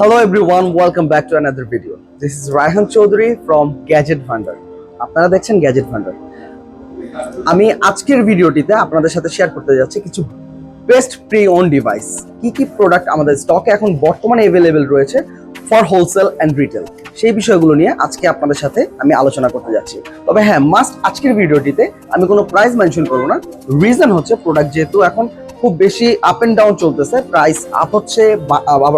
Hello everyone, welcome back to another video. This is Raihan Chaudhary from Gadget Bhandar. আপনারা দেখছেন gadget ভান্ডার আমি আজকের ভিডিওটিতে আপনাদের সাথে শেয়ার করতে যাচ্ছি কিছু বেস্ট প্রি ওন ডিভাইস কি কি প্রোডাক্ট আমাদের স্টকে এখন বর্তমানে অ্যাভেলেবেল রয়েছে ফর হোলসেল অ্যান্ড রিটেল সেই বিষয়গুলো নিয়ে আজকে আপনাদের সাথে আমি আলোচনা করতে যাচ্ছি। তবে হ্যাঁ মাস্ট আজকের ভিডিওটিতে আমি কোনো প্রাইস মেনশন করব না। রিজন হচ্ছে প্রোডাক্ট যেহেতু এখন খুব বেশি আপ এন্ড ডাউন চলতেছে। প্রাইস আপ হচ্ছে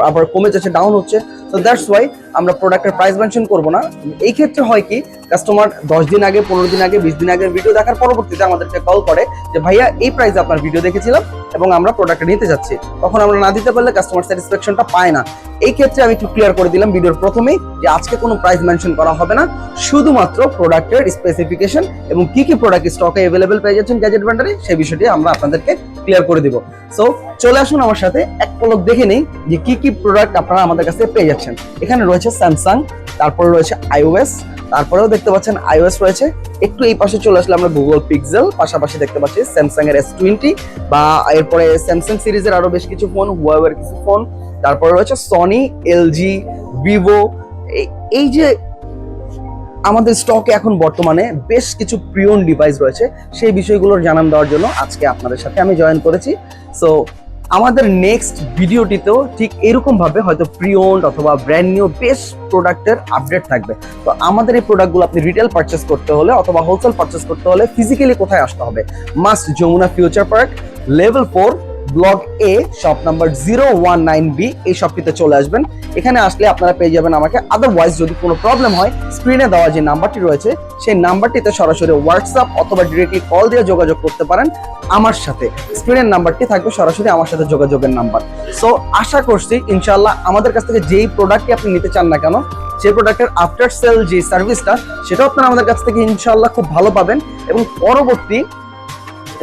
আবার কমে যাচ্ছে ডাউন হচ্ছে। তো দ্যাটস ওয়াই আমরা প্রোডাক্টের প্রাইস মেনশন করব না। এই ক্ষেত্রে হয় কি কাস্টমার দশ দিন আগে, পনেরো দিন আগে, বিশ দিন আগে ভিডিও দেখার পরবর্তীতে আমাদেরকে কল করে যে, ভাইয়া, এই প্রাইসে আপনার ভিডিও দেখেছিলাম। এবং আমরা প্রোডাক্টটা নিতে যাচ্ছি। তখন আমরা না দিতে পারলে কাস্টমার স্যাটিসফ্যাকশনটা পায় না। এই ক্ষেত্রে আমি একটু ক্লিয়ার করে দিলাম ভিডিওর প্রথমেই যে আজকে কোনো প্রাইস মেনশন করা হবে না। শুধুমাত্র প্রোডাক্টের স্পেসিফিকেশন এবং কি কি প্রোডাক্ট স্টকে অ্যাভেলেবেল পেয়ে যাচ্ছেন গ্যাজেট ভান্ডারে সেই বিষয়টি আমরা আপনাদেরকে ক্লিয়ার করে দিব। সো চলে আসুন আমার সাথে, এক পলক দেখে নেই যে কি কি প্রোডাক্ট আপনারা আমাদের কাছে পেয়ে যাচ্ছেন। এখানে রয়েছে স্যামসাং তারপরে রয়েছে আইওএস তারপরেও দেখতে পাচ্ছেন আইওএস রয়েছে। একটু এই পাশে চলে আসলে আমরা গুগল পিক্সেল পাশাপাশি দেখতে পাচ্ছি স্যামসাং এর এস টোয়েন্টি বা এরপরে স্যামসাং সিরিজের আরও বেশ কিছু ফোন হুয়াওয়ের কিছু ফোন তারপরে রয়েছে সনি এলজি ভিভো এই যে আমাদের স্টকে এখন বর্তমানে বেশ কিছু প্রিয়ন ডিভাইস রয়েছে, সেই বিষয়গুলোর জানান দেওয়ার জন্য আজকে আপনাদের সাথে আমি জয়েন করেছি। সো আমাদের নেক্সট ভিডিওটিতেও ঠিক এরকমভাবে হয়তো প্রিয়ন্ড অথবা ব্র্যান্ড নিউ বেশ প্রোডাক্টের আপডেট থাকবে। তো আমাদের এই প্রোডাক্টগুলো আপনি রিটেল পারচেস করতে হলে অথবা হোলসেল পারচেস করতে হলে ফিজিক্যালি কোথায় আসতে হবে? Must Jamuna future park level four block A shop number zero one nine B এই শপটিতে চলে আসবেন। এখানে আসলে আপনারা পেয়ে যাবেন আমাকে। আদারওয়াইজ যদি কোনো প্রবলেম হয় স্ক্রিনে দেওয়া যে নাম্বারটি রয়েছে, সেই নাম্বারটিতে সরাসরি হোয়াটসঅ্যাপ অথবা ডিরেক্টলি কল দিয়ে যোগাযোগ করতে পারেন আমার সাথে। স্ক্রিনের নাম্বারটি থাকবে সরাসরি আমার সাথে যোগাযোগের নাম্বার সো আশা করছি ইনশাল্লাহ আমাদের কাছ থেকে যেই প্রোডাক্টটি আপনি নিতে চান না কেন, সেই প্রোডাক্টের আফটার সেল যে সার্ভিসটা সেটাও আপনারা আমাদের কাছ থেকে ইনশাল্লাহ খুব ভালো পাবেন। এবং পরবর্তী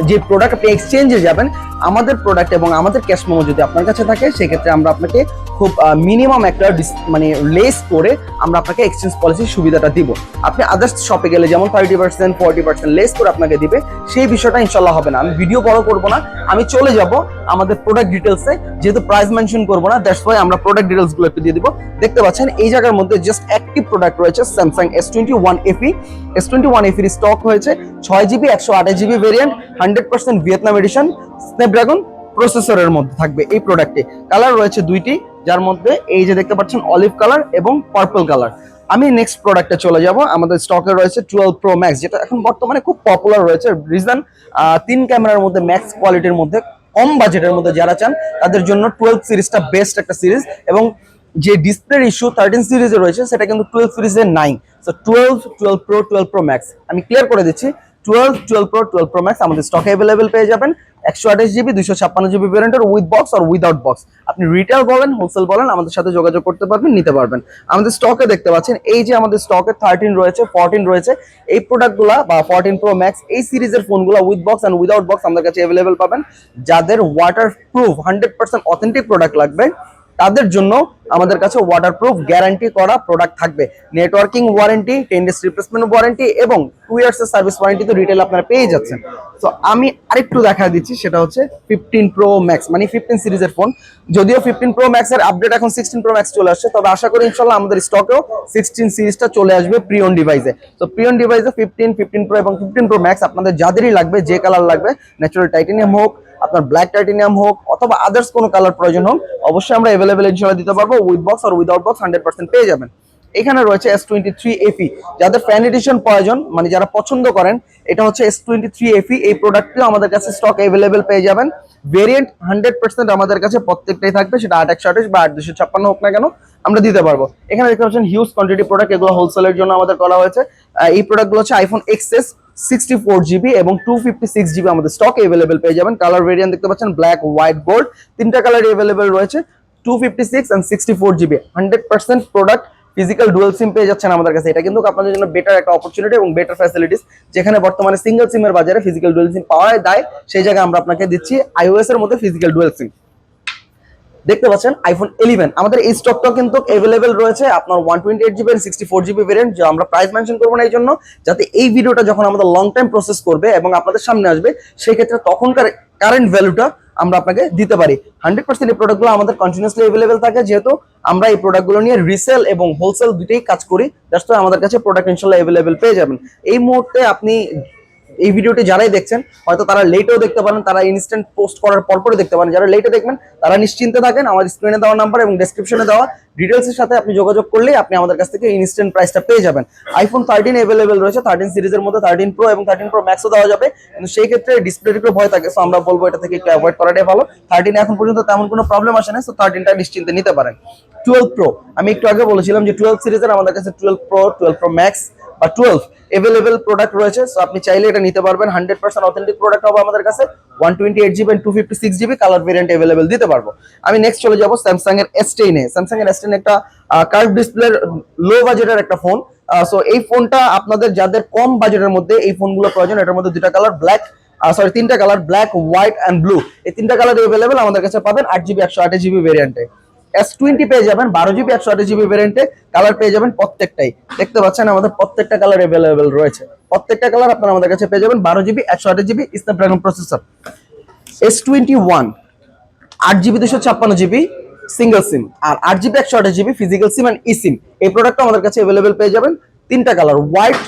যে প্রোডাক্ট আপনি এক্সচেঞ্জে যাবেন আমাদের প্রোডাক্ট এবং আমাদের ক্যাশ মেমো যদি আপনার কাছে থাকে, সেক্ষেত্রে আমরা আপনাকে খুব মিনিমাম একটা মানে লেস করে আমরা আপনাকে এক্সচেঞ্জ পলিসির সুবিধাটা দিব। আপনি আদার্স শপে গেলে যেমন thirty percent forty percent less করে আপনাকে দিবে, সেই বিষয়টা ইনশাল্লাহ হবে না। আমি ভিডিও বড় করব না। আমি চলে যাব আমাদের প্রোডাক্ট ডিটেলসে যেহেতু প্রাইস মেনশন করব না দ্যাটস ওয়াই আমরা প্রোডাক্ট ডিটেলসগুলো একটু দিয়ে দিব। দেখতে পাচ্ছেন, এই জায়গার মধ্যে জাস্ট একটি প্রোডাক্ট রয়েছে Samsung S twenty one FE S twenty one এফির stock হয়েছে, ছয় জিবি একশো আঠাশ GB variant hundred percent Vietnam edition Snapdragon প্রসেসরের মধ্যে থাকবে এই প্রোডাক্টে কালার রয়েছে দুইটি, যার মধ্যে এই যে দেখতে পাচ্ছেন অলিভ কালার এবং পার্পল কালার আমি নেক্সট প্রোডাক্টে চলে যাব। আমাদের স্টকে রয়েছে টুয়েলভ প্রো ম্যাক্স যেটা এখন বর্তমানে খুব পপুলার রয়েছে। রিজন তিন ক্যামেরার মধ্যে ম্যাক্স কোয়ালিটির মধ্যে, কম বাজেটের মধ্যে যারা চান, তাদের জন্য টুয়েলভ সিরিজটা বেস্ট একটা সিরিজ এবং যে ডিসপ্লের ইস্যু থার্টিন সিরিজে রয়েছে, সেটা কিন্তু টুয়েলভ সিরিজে নাই। So twelve twelve pro twelve pro max আমি ক্লিয়ার করে দিচ্ছি। Twelve twelve pro twelve pro max আমাদের স্টকে অ্যাভেলেবেল পেয়ে যাবেন। একশো আঠাশ জিবি দুইশো ছাপ্পান্ন জিবি ভ্যারিয়েন্টের উইথ বক্স আর উইদাউট বক্স আপনি রিটেল বলেন হোলসেল বলেন, আমাদের সাথে যোগাযোগ করতে পারবেন, নিতে পারবেন। আমাদের স্টকে দেখতে পাচ্ছেন, এই যে আমাদের স্টকে থার্টিন রয়েছে ফোরটিন রয়েছে, এই প্রোডাক্টগুলো বা ফোরটিন প্রো ম্যাক্স এই সিরিজের ফোনগুলো with box and without box আমাদের কাছে অ্যাভেলেবেল পাবেন। যাদের water proof hundred percent authentic product লাগবে তাদের জন্য আমাদের কাছে ওয়াটারপ্রুফ গ্যারান্টি করা প্রোডাক্ট থাকবে। Networking warranty ten days replacement warranty এবং টু ইয়ার্স এর সার্ভিস ওয়ারেন্টি তো রিটেল আপনারা পেয়ে যাচ্ছেন। তো আমি আরেকটু দেখা দিচ্ছি, সেটা হচ্ছে ফিফটিন প্রো ম্যাক্স মানে ফিফটিন সিরিজের ফোন যদিও ফিফটিন প্রো ম্যাক্স এর আপডেট এখন সিক্সটিন প্রো ম্যাক্স চলে আসছে, তবে আশা করি ইনশাল্লাহ আমাদের স্টকেও সিক্সটিন সিরিজটা চলে আসবে প্রিয়ন ডিভাইসে তো প্রিয়ন ডিভাইসে ফিফটিন ফিফটিন প্রো এবং ফিফটিন প্রো ম্যাক্স আপনাদের যাদেরই লাগবে, যে কালার লাগবে ন্যাচারাল টাইটেনিয়াম হোক আপনার ব্ল্যাক টাইটেনিয়াম হোক অথবা আদার্স কোনো কালার প্রয়োজন হোক, অবশ্যই আমরা অ্যাভেলেবেল ইনশাল্লাহ দিতে পারব উইথ বক্স আর উইদাউট বক্স হান্ড্রেড পেয়ে যাবেন। এখানে রয়েছে এস টোয়েন্টি থ্রি এফি যাদের ফ্যান এডিশন প্রয়োজন মানে যারা পছন্দ করেন, এটা হচ্ছে এস টোয়েন্টি থ্রি এফি এই প্রোডাক্টটিও আমাদের কাছে স্টক অ্যাভেলেবেল পেয়ে যাবেন। ভেরিয়েন্ট হান্ড্রেড পার্সেন্ট আমাদের কাছে প্রত্যেকটাই থাকবে, সেটা আট একশো আঠাশ বা আট দুশো ছাপ্পান্ন হোক না কেন, আমরা দিতে পারব। এখানে দেখতে পাচ্ছেন হিউজ কোয়ান্টিটি প্রোডাক্ট এগুলো হোলসেলের জন্য আমাদের করা হয়েছে। এই প্রোডাক্টগুলো হচ্ছে iPhone XS sixty four GB এবং টু ফিফটি সিক্স জিবি আমাদের স্টক অ্যাভেলেবেল পেয়ে যাবেন। কালার ভেরিয়েন্ট দেখতে পাচ্ছেন ব্ল্যাক হোয়াইট কালার রয়েছে two fifty six sixty four GB hundred percent product dual SIM পেয়ে যাচ্ছেন আমাদের কাছে। কিন্তু আপনাদের জন্য বেটার একটা অপরচুনিটি এবং বেটার ফ্যাসিলিটিস যেখানে বর্তমানে সিঙ্গেল সিমের বাজারে ফিজিক্যাল ডুয়েল সিম পাওয়া যায় সেই জায়গায় আমরা আপনাকে দিচ্ছি আইওএস এর মধ্যে ফিজিক্যাল ডুয়েল সিম দেখতে পাচ্ছেন আইফোন ইলেভেন আমাদের এই স্টকটাও কিন্তু অ্যাভেলেবেল রয়েছে, আপনার one twenty eight GB sixty four GB variant যা আমরা প্রাইস মেনশন করব না এই জন্য যাতে এই ভিডিওটা যখন আমাদের লং টাইম প্রসেস করবে এবং আপনাদের সামনে আসবে, সেই ক্ষেত্রে তখনকার কারেন্ট ভ্যালুটা আমরা আপনাকে দিতে পারি। হান্ড্রেড পার্সেন্ট এই প্রোডাক্টগুলো আমাদের কন্টিনিউসলি অ্যাভেলেবেল থাকে, যেহেতু আমরা এই প্রোডাক্টগুলো নিয়ে রিসেল এবং হোলসেল দুটোই কাজ করি দ্যাটস আমাদের কাছে প্রোডাক্ট ইনশাল্লাহ অ্যাভেলেবেল পেয়ে যাবেন। এই মুহূর্তে আপনি এই ভিডিওটি যারাই দেখছেন, হয়তো তারা লেটেও দেখতে পারেন, তারা ইনস্ট্যান্ট পোস্ট করার পরপরই দেখতে পারেন। যারা লেটে দেখবেন, তারা নিশ্চিন্তে থাকেন। আমার স্ক্রিনে দেওয়া নাম্বার এবং ডেসক্রিপশনে দেওয়া ডিটেলসের সাথে আপনি যোগাযোগ করলেই আপনি আমাদের কাছ থেকে ইনস্ট্যান্ট প্রাইসটা পেয়ে যাবেন। আইফোন থার্টিন অ্যাভেলেবেল রয়েছে থার্টিন সিরিজের মধ্যে থার্টিন প্রো এবং থার্টিন প্রো ম্যাক্সও দেওয়া যাবে। কিন্তু সেই ক্ষেত্রে ডিসপ্লের একটু ভয় থাকে সো আমরা বলব এটা থেকে একটু অ্যাভয়েড করাটাই ভালো। থার্টিন এখন পর্যন্ত তেমন কোনো প্রবলেম আসে না সো থার্টিনটা নিশ্চিন্তে নিতে পারেন। টুয়েলভ প্রো আমি একটু আগে বলেছিলাম যে টুয়েলভ সিরিজের আমাদের কাছে twelve pro twelve pro max বা টুয়েলভ এভেলেবেল প্রোডাক্ট রয়েছে সো আপনি চাইলে এটা নিতে পারবেন। হান্ড্রেড পার্সেন্ট অথেন্টিক প্রোডাক্ট হবে আমাদের কাছে। One twenty eight GB two fifty six GB colour variant available দিতে পারব। আমি নেক্সট চলে যাব স্যামসাং এর এস টেনে স্যামসাং এর এস টেন একটা কার্ভ ডিসপ্লের লো বাজেটের একটা ফোন সো এই ফোনটা আপনাদের যাদের কম বাজেটের মধ্যে এই ফোনগুলো প্রয়োজন, এটার মধ্যে দুটা কালার ব্ল্যাক সরি তিনটা colour black white and blue এই তিনটা কালার এভেলেবেল আমাদের কাছে পাবেন আট জিবি একশো আট জিবি ভেরিয়েন্টে এস টোয়েন্টি পেয়ে যাবেন, বারো জিবি একশো আট জিবি ভেরিয়েন্টে কালার পেয়ে যাবেন প্রত্যেকটাই। দেখতে পাচ্ছেন আমাদের প্রত্যেকটা কালার অ্যাভেলেবেল রয়েছে। প্রত্যেকটা কালার আপনারা আমাদের কাছে পেয়ে যাবেন, বারো জিবি একশো আট GB Snapdragon processor S twenty one আট জিবি দুশো ছাপ্পান্ন জিবি সিঙ্গেল সিম আর আট জিবি একশো আঠাশ GB physical SIM and E SIM এই প্রোডাক্টটা আমাদের কাছে অ্যাভেলেবেল পেয়ে যাবেন, তিনটা কালার হোয়াইট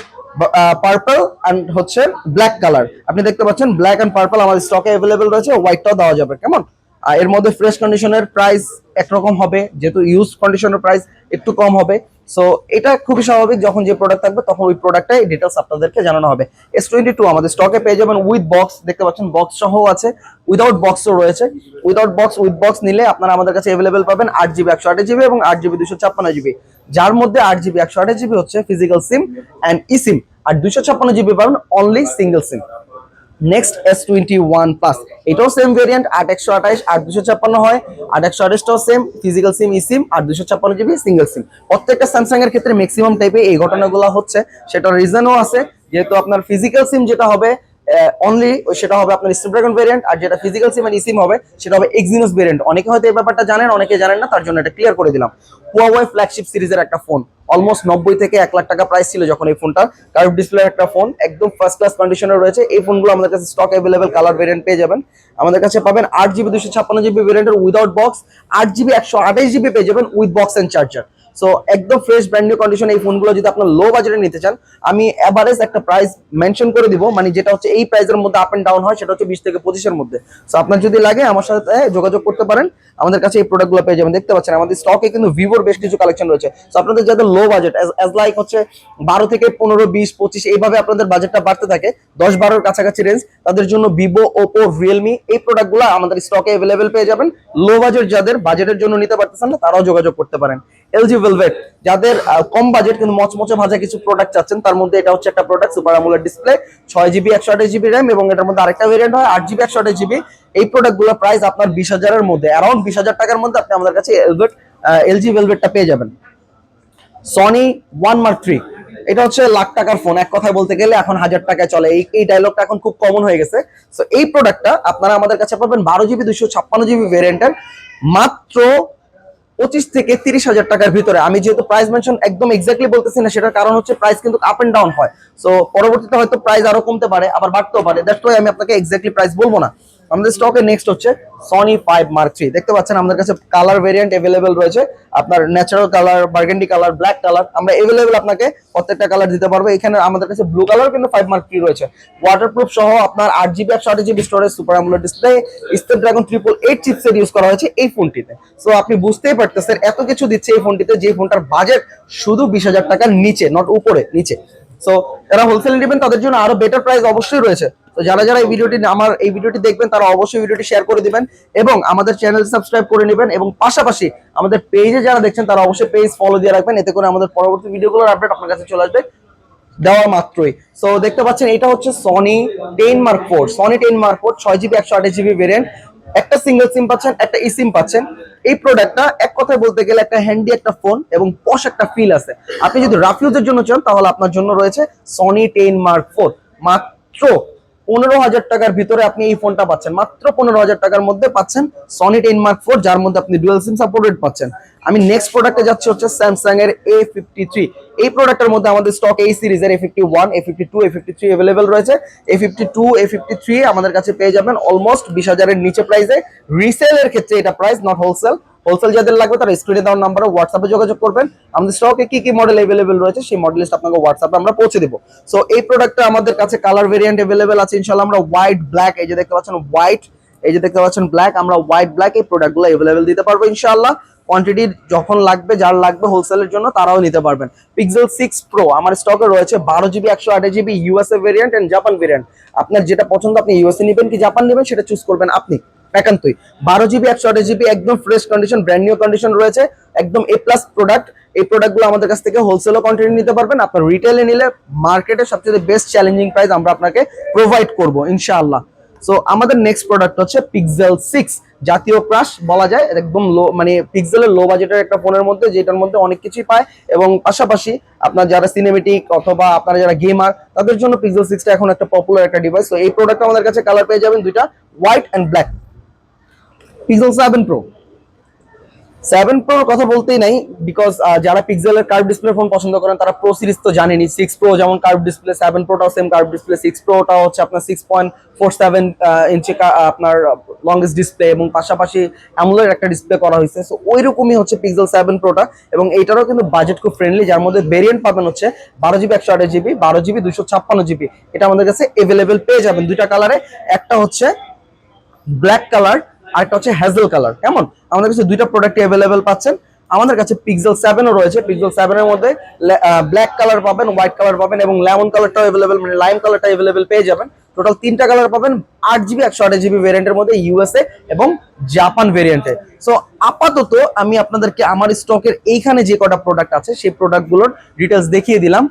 পার্পল অ্যান্ড হচ্ছে ব্ল্যাক কালার আপনি দেখতে পাচ্ছেন ব্ল্যাক অ্যান্ড পার্পল আমাদের স্টকে অ্যাভেলেবেল রয়েছে হোয়াইটটাও দেওয়া যাবে, কেমন? আর এর মধ্যে ফ্রেশ কন্ডিশনের প্রাইস একরকম হবে, যেহেতু ইউজ কন্ডিশনের প্রাইস একটু কম হবে। সো এটা খুবই স্বাভাবিক, যখন যে প্রোডাক্ট থাকবে, তখন ওই প্রোডাক্টটাই ডিটেলস আপনাদেরকে জানানো হবে। এস টোয়েন্টি টু আমাদের স্টকে পেয়ে যাবেন উইথ বক্স দেখতে পাচ্ছেন বক্স সহ আছে। উইদাউট বক্সও রয়েছে। উইদাউট বক্স উইথ বক্স নিলে আপনারা আমাদের কাছে অ্যাভেলেবেল পাবেন আট জিবি একশো আট জিবি এবং আট জিবি দুশো ছাপ্পান্ন জিবি যার মধ্যে আট জিবি একশো আট জিবি হচ্ছে ফিজিক্যাল সিম অ্যান্ড ই সিম আর দুশো ছাপ্পান্ন জিবি পাবেন only single SIM next S twenty one plus এটাও সেম ভেরিয়েন্ট আট একশো আঠাশ, আট দুশো ছাপ্পান্ন হয়। আট একশো আঠাশটাও সেম ফিজিক্যাল সিম ই সিম আর দুশো ছাপ্পান্ন জিবি সিঙ্গেল সিম প্রত্যেকটা স্যামসাং এর ক্ষেত্রে ম্যাক্সিমাম টাইপে এই ঘটনাগুলো হচ্ছে। সেটার রিজনও আছে। যেহেতু আপনার ফিজিক্যাল সিম যেটা হবে অনলি সেটা হবে আপনার স্ন্যাপড্রাগন ভেরিয়েন্ট আর যেটা ফিজিক্যাল সিম ইসিম হবে, সেটা হবে এক্সিনোস ভেরিয়েন্ট অনেকে হয়তো এই ব্যাপারটা জানেন, অনেকে জানেন না, তার জন্য এটা ক্লিয়ার করে দিলাম। হুয়াওয়াই ফ্ল্যাগশিপ সিরিজের একটা ফোন অলমোস্ট নব্বই থেকে এক লাখ টাকা প্রাইস ছিল যখন এই ফোনটা কার্ভ ডিসপ্লে একটা ফোন একদম ফার্স্ট ক্লাস কন্ডিশনে রয়েছে। এই ফোনগুলো আমাদের কাছে স্টক অ্যাভেলেবেল কালার ভেরিয়েন্ট পেয়ে যাবেন। আমাদের কাছে পাবেন আট জিবি দুশো ছাপ্পান্ন জিবি ভেরিয়েন্টের উইদাউট বক্স আট জিবি একশো আঠাশ জিবি পেয়ে যাবেন with box and charger so একদম ফ্রেশ ব্র্যান্ড নিউ কন্ডিশন এই ফোনগুলো যদি আপনার লো বাজেটে নিতে চান, আমি এভারেজ একটা প্রাইস মেনশন করে দিব মানে যেটা হচ্ছে এই প্রাইসের মধ্যে আপ এন্ড ডাউন হয়, সেটা হচ্ছে বিশ থেকে পঁচিশের মধ্যে। সো আপনার যদি লাগে, আমার সাথে যোগাযোগ করতে পারেন, আমাদের কাছে এই প্রোডাক্টগুলো পেয়ে যাবেন। দেখতে পাচ্ছেন, আমাদের স্টকে কিন্তু ভিভোর বেশ কিছু কালেকশন রয়েছে। সো আপনাদের যাদের লো বাজেট অ্যাজ লাইক হচ্ছে বারো থেকে পনেরো, বিশ, পঁচিশ, এইভাবে আপনাদের বাজেটটা বাড়তে থাকে, দশ বারোর কাছাকাছি রেঞ্জ তাদের জন্য ভিভো ওপো রিয়েলমি এই প্রোডাক্টগুলো আমাদের স্টকে অ্যাভেলেবেল পেয়ে যাবেন। লো বাজেট যাদের বাজেটের জন্য নিতে পারতেছেন না, তারাও যোগাযোগ করতে পারেন। এলজি ভেলভেট যাদের কম বাজেট কিন্তু মচমচে ভাজা কিছু প্রোডাক্ট চাচ্ছেন, তার মধ্যে এটা হচ্ছে একটা প্রোডাক্ট সুপার আমুলার ডিসপ্লে ছয় জিবি একশো আঠাশ জিবি র্যাম এবং এটার মধ্যে আরেকটা ভেরিয়েন্ট হয়, আট জিবি একশো আঠাশ জিবি এই প্রোডাক্টগুলো প্রাইস আপনার বিশ হাজারের মধ্যে অ্যারাউন্ড বিশ হাজার টাকার মধ্যে আপনি আমাদের কাছে এলভেট এলজি ভেলভেটটা পেয়ে যাবেন। সনি ওয়ান মার্ক থ্রি এটা হচ্ছে লাখ টাকার ফোন এক কথায় বলতে গেলে এখন হাজার টাকায় চলে। এই এই ডায়লগটা এখন খুব কমন হয়ে গেছে। সো এই প্রোডাক্টটা আপনারা আমাদের কাছে পাবেন বারো জিবি দুশো ছাপ্পান্ন জিবি ভেরিয়েন্টের মাত্র পঁচিশ থেকে তিরিশ হাজার টাকার ভিতরে। আমি যেহেতু প্রাইস মেনশন একদম এক্স্যাক্টলি বলতেছি না, সেটার কারণ হচ্ছে প্রাইস কিন্তু আপ এন্ড ডাউন হয়। সো পরবর্তীতে হয়তো প্রাইস আরও কমতে পারে, আবার বাড়তেও পারে। ওয়াই আমি আপনাকে এক্স্যাক্টলি প্রাইস বলব না। আমাদের স্টকে নেক্সট হচ্ছে সনি ফাইভ মার্ক থ্রি দেখতে পাচ্ছেন আমাদের কাছে কালার ভেরিয়েন্ট অ্যাভেলেবেল রয়েছে। আপনার natural colour burgundy colour black colour আমরা অ্যাভেলেবেল আপনাকে প্রত্যেকটা কালার দিতে পারব। এখানে আমাদের কাছে ব্লু কালার কিন্তু ফাইভ মার্ক থ্রি রয়েছে। ওয়াটারপ্রুফ সহ আপনার আট জিবি একশো আট GB storage super AMOLED display step Snapdragon triple eight chipset use করা হয়েছে এই ফোনটিতে সো আপনি বুঝতেই পারতেছেন, এত কিছু দিচ্ছে এই ফোনটিতে যে ফোনটার বাজেট শুধু বিশ হাজার টাকার নিচে নট উপরে, নিচে। সো যারা হোলসেল নেবেন, তাদের জন্য আরও বেটার প্রাইস অবশ্যই রয়েছে। তো যারা যারা এই ভিডিওটি আমার এই ভিডিওটি দেখবেন, তারা অবশ্যই ভিডিওটি শেয়ার করে দিবেন এবং আমাদের চ্যানেল সাবস্ক্রাইব করে নেবেন এবং পাশাপাশি আমাদের পেজে যারা দেখছেন, তারা অবশ্যই পেজ ফলো দিয়ে রাখবেন, এতে করে আমাদের পরবর্তী ভিডিওগুলোর আপডেট আপনার কাছে চলে আসবে দেওয়া মাত্রই। সো দেখতে পাচ্ছেন, এটা হচ্ছে Sony ten mark four Sony ten mark four ছয় জিবি একশো আঠাশ জিবি ভেরিয়েন্ট একটা সিঙ্গেল সিম পাচ্ছেন, একটা ই সিম পাচ্ছেন। এই প্রোডাক্টটা এক কথায় বলতে গেলে একটা হ্যান্ডি একটা ফোন এবং পশ একটা ফিল আছে। আপনি যদি রাফিউজের জন্য চান, তাহলে আপনার জন্য রয়েছে সনি টেন মার্ক ফোর মাত্র পনেরো হাজার টাকার ভিতরে আপনি এই ফোনটা পাচ্ছেন। মাত্র পনেরো হাজার টাকার মধ্যে পাচ্ছেন সনি টেন মার্ক ফোর যার মধ্যে আপনি ডুয়েল সিম সাপোর্টেড পাচ্ছেন। আমি নেক্সট প্রোডাক্টে যাচ্ছি হচ্ছে স্যামসাং এর এ ফিফটি থ্রি এই প্রোডাক্টের মধ্যে আমাদের স্টক এই সিরিজের A fifty one A fifty two A fifty three available রয়েছে। A fifty two A fifty three আমাদের কাছে পেয়ে যাবেন অলমোস্ট বিশ হাজারের নিচে প্রাইসে রিসেলের ক্ষেত্রে এটা প্রাইস নট হোলসেল হোলসেল যাদের লাগবে তারা স্ক্রিনে দেওয়ার নাম্বারে হোয়াটসঅ্যাপে যোগাযোগ করবেন। আমাদের স্টকে কি কি মডেল অ্যাভেলেবেল রয়েছে সেই মডেল লিস্ট আপনাকে হোয়াটসঅ্যাপে আমরা পৌঁছে দেবো। সো এই প্রোডাক্টটা আমাদের কাছে কালার ভেরিয়েন্ট অ্যাভেলেবেল আছে। ইনশাল্লাহ আমরা হোয়াইট ব্ল্যাক এই যে দেখতে পাচ্ছেন হোয়াইট এই যে দেখতে পাচ্ছেন ব্ল্যাক আমরা হোয়াইট ব্ল্যাক এই প্রোডাক্টগুলো অ্যাভেলেবেল দিতে পারব ইনশাআল্লাহ। কোয়ান্টিটি যখন লাগবে, যার লাগবে হোলসেলের জন্য তারাও নিতে পারবেন। পিক্সেল সিক্স প্রো আমার স্টকে রয়েছে বারো জিবি একশো আট GB USA variant and Japan variant আপনার যেটা পছন্দ আপনি ইউএসএ নেবেন কি জাপান নেবেন সেটা চুজ করবেন আপনি। একান্তই। বারো জিবি একশো আট জিবি একদম fresh condition brand new condition রয়েছে। একদম এ প্লাস প্রোডাক্ট এই প্রোডাক্টগুলো আমাদের কাছ থেকে হোলসেলও কন্টিনিউ নিতে পারবেন। আপনার রিটেলে নিলে মার্কেটে সবচেয়ে বেস্ট চ্যালেঞ্জিং প্রাইস আমরা আপনাকে প্রোভাইড করব, ইনশাআল্লাহ। সো আমাদের নেক্সট প্রোডাক্ট হচ্ছে পিক্সেল সিক্স জাতীয় ক্রাশ বলা যায়। একদম লো মানে পিক্সেলের লো বাজেটের একটা ফোনের মধ্যে, যেটার মধ্যে অনেক কিছুই পায়। এবং পাশাপাশি আপনার যারা সিনেমেটিক অথবা আপনারা যারা গেমার তাদের জন্য পিক্সেল সিক্সটা এখন একটা পপুলার একটা ডিভাইস তো এই প্রোডাক্ট আমাদের কাছে কালার পেয়ে যাবেন দুইটা white and black pixel seven pro seven প্রোর কথা বলতেই নাই বিকজ যারা পিক্সেলের কার্ভ ডিসপ্লে ফোন পছন্দ করেন, তারা প্রো সিরিজ তো জানেনি সিক্স প্রো যেমন কার্ভ ডিসপ্লে সেভেন প্রোটাও সেম কার্ভ ডিসপ্লে সিক্স প্রোটাও হচ্ছে আপনার six point four seven inch আপনার লংগেস্ট ডিসপ্লে এবং পাশাপাশি অ্যামুলের একটা ডিসপ্লে করা হয়েছে। সো ওই রকমই হচ্ছে পিক্সেল সেভেন প্রোটা এবং এইটারও কিন্তু বাজেট খুব ফ্রেন্ডলি যার মধ্যে ভেরিয়েন্ট পাবেন হচ্ছে বারো জিবি একশো আঠাশ জিবি বারো জিবি দুশো ছাপ্পান্ন জিবি এটা আমাদের কাছে এভেলেবেল পেয়ে যাবেন দুইটা কালারে একটা হচ্ছে ব্ল্যাক কালার আরেকটা হচ্ছে হ্যাজেল কালার কেমন? আমাদের কাছে দুইটা প্রোডাক্ট অ্যাভেলেবেল পাচ্ছেন। আমাদের কাছে পিক্সেল সেভেনও রয়েছে। পিক্সেল সেভেনের মধ্যে ব্ল্যাক কালার পাবেন হোয়াইট কালার পাবেন এবং লেমন কালারটাও অ্যাভেলেবেল মানে লাইম কালারটা অ্যাভেলেবেল পেয়ে যাবেন। টোটাল তিনটা কালার পাবেন, আট জিবি একশো আট জিবি ভেরিয়েন্টের মধ্যে ইউএসএ এবং জাপান ভেরিয়েন্টে সো আপাতত আমি আপনাদেরকে আমার স্টকের এইখানে যে কটা প্রোডাক্ট আছে, সেই প্রোডাক্টগুলোর ডিটেলস দেখিয়ে দিলাম।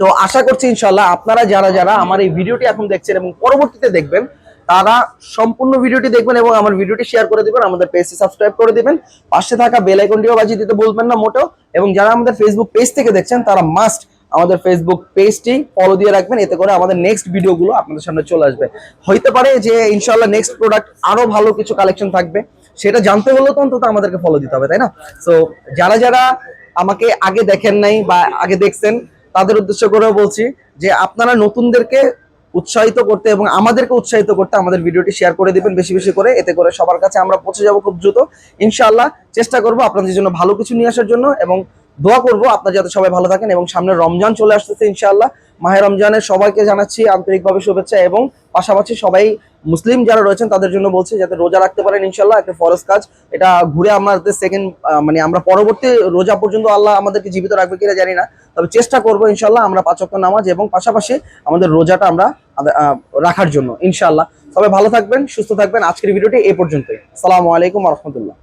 তো, আশা করছি ইনশাল্লাহ আপনারা যারা যারা আমার এই ভিডিওটি এখন দেখছেন এবং পরবর্তীতে দেখবেন তারা সম্পূর্ণ ভিডিওটি দেখবেন এবং আমার ভিডিওটি শেয়ার করে দিবেন, আমাদের পেজটি সাবস্ক্রাইব করে দিবেন, পাশে থাকা বেল আইকনটিও বাজিয়ে দিতে বলবেন না মোটেও, এবং যারা আমাদের ফেসবুক পেজ থেকে দেখছেন, তারা মাস্ট আমাদের ফেসবুক পেজটি ফলো দিয়ে রাখবেন, এতে করে আমাদের নেক্সট ভিডিওগুলো আপনাদের সামনে চলে আসবে। হইতে পারে যে ইনশাল্লাহ নেক্সট প্রোডাক্ট আরও ভালো কিছু কালেকশন থাকবে, সেটা জানতে হলেও তো অন্তত আমাদেরকে ফলো দিতে হবে, তাই না? সো যারা যারা আমাকে আগে দেখেন নাই বা আগে দেখছেন, তাদের উদ্দেশ্য করেও বলছি যে আপনারা নতুনদেরকে উৎসাহিত করতে এবং আমাদেরকে উৎসাহিত করতে আমাদের ভিডিওটি শেয়ার করে দিবেন বেশি বেশি করে। এতে করে সবার কাছে আমরা পৌঁছে যাব খুব দ্রুত। ইনশাআল্লাহ চেষ্টা করব আপনাদের জন্য ভালো কিছু নিয়ে আসার জন্য এবং দোয়া করব। আপনারা যাতে সবাই ভালো থাকেন এবং সামনে রমজান চলে আসতেছে ইনশাআল্লাহ। মাহে রমজানের সবাইকে জানাচ্ছি আন্তরিকভাবে শুভেচ্ছা এবং পাশাপাশি সবাই মুসলিম যারা রয়েছেন, তাদের জন্য বলছি যাতে রোজা রাখতে পারেন ইনশাল্লাহ একটা ফরজ কাজ। এটা ঘুরে আমাদের সেকেন্ড মানে আমরা পরবর্তী রোজা পর্যন্ত আল্লাহ আমাদেরকে জীবিত রাখবে কিনা জানি না। তবে চেষ্টা করব ইনশাল্লাহ আমরা পাঁচক্য নামাজ এবং পাশাপাশি আমাদের রোজাটা আমরা রাখার জন্য ইনশাল্লাহ সবাই ভালো থাকবেন, সুস্থ থাকবেন। আজকের ভিডিওটি এই পর্যন্তই। সালামু আলাইকুম রহমতুল্লাহ।